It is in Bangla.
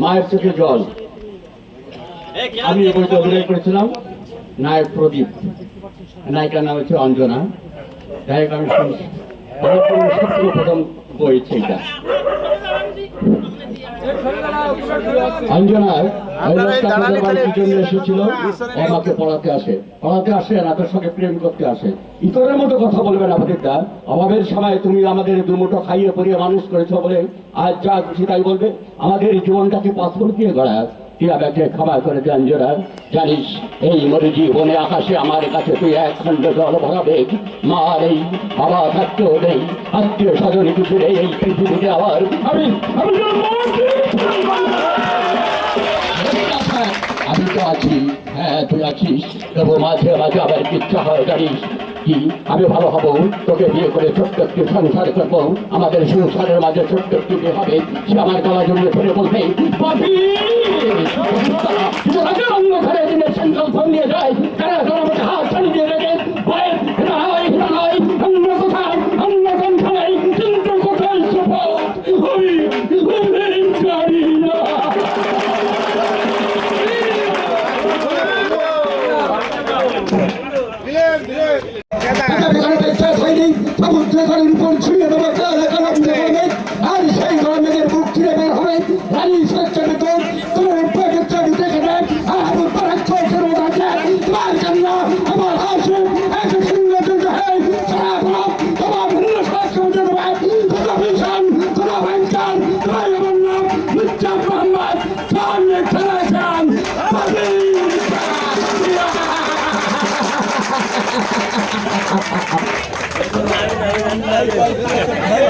মায়ের চোখে জল। আমি এই অভিনয় করেছিলাম নায়ক প্রদীপ, নায়িকার নাম হচ্ছে অঞ্জনা। নায়ক আমি প্রথম বই সেইটা এসেছিল আমাকে পড়াতে আসে। পড়াতে আসে রাতের সঙ্গে প্রেম করতে আসে। ইতরের মতো কথা বলবেন আমাদের দা অভাবের সময় তুমি আমাদের দুমুটো খাইয়ে পরিয়ে মানুষ করেছ বলে আজ যা খুশি তাই বলবে। আমাদের জীবনটাকে পাথর দিয়ে গড়া আমাকে ক্ষমা করে দেন জোড়া জানিস, এই মরে জীবনে আকাশে আমার কাছে তুই এক খণ্ড জল ভরাবে। মার এই বাবা থাকতেও নেই আত্মীয় স্বজন কিছু নেই এই পৃথিবীতে আবার আমি তো আছি। হ্যাঁ তুই আছিস। তবু মাঝে মাঝে আবার ইচ্ছা হয়, জানিস? কি আমি ভালো হব, তোকে বিয়ে করে ছোট্ট একটি সংসার করব আমাদের সংসারের মাঝে ছোট্ট একটি বিয়ে হবে, সে আমার গলা জড়িয়ে ধরে বলবে ফোন নিয়ে সমুদ্রের উপর ছুঁয়ে দেবো Vai, vai, vai.